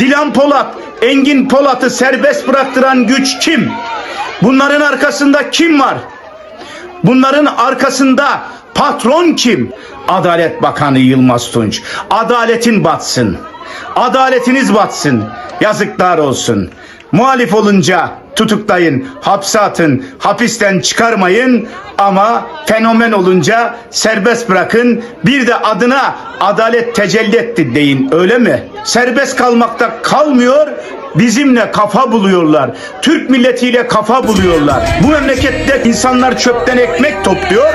Dilan Polat, Engin Polat'ı serbest bıraktıran güç kim? Bunların arkasında kim var? Bunların arkasında patron kim? Adalet Bakanı Yılmaz Tunç. Adaletin batsın. Adaletiniz batsın. Yazıklar olsun. Muhalif olunca tutuklayın, hapse atın, hapisten çıkarmayın ama fenomen olunca serbest bırakın. Bir de adına adalet tecelli etti deyin öyle mi? Serbest kalmakta kalmıyor, bizimle kafa buluyorlar. Türk milletiyle kafa buluyorlar. Bu memlekette insanlar çöpten ekmek topluyor.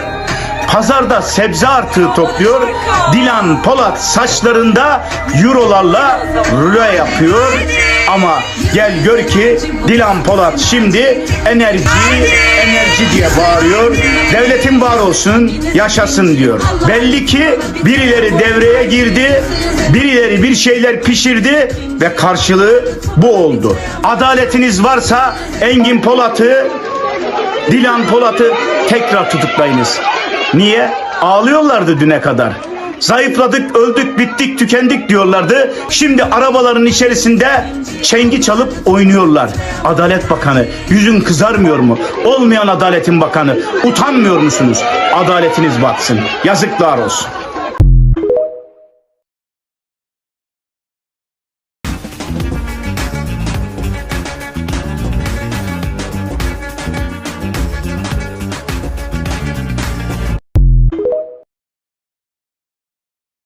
Pazarda sebze artığı topluyor. Dilan Polat saçlarında eurolarla rüle yapıyor. Ama gel gör ki Dilan Polat şimdi enerji, enerji diye bağırıyor. Devletin var olsun, yaşasın diyor. Belli ki birileri devreye girdi, birileri bir şeyler pişirdi ve karşılığı bu oldu. Adaletiniz varsa Engin Polat'ı Dilan Polat'ı tekrar tutuklayınız. Niye? Ağlıyorlardı düne kadar. Zayıfladık, öldük, bittik, tükendik diyorlardı. Şimdi arabaların içerisinde çengi çalıp oynuyorlar. Adalet Bakanı, yüzün kızarmıyor mu? Olmayan Adaletin Bakanı, utanmıyor musunuz? Adaletiniz batsın. Yazıklar olsun.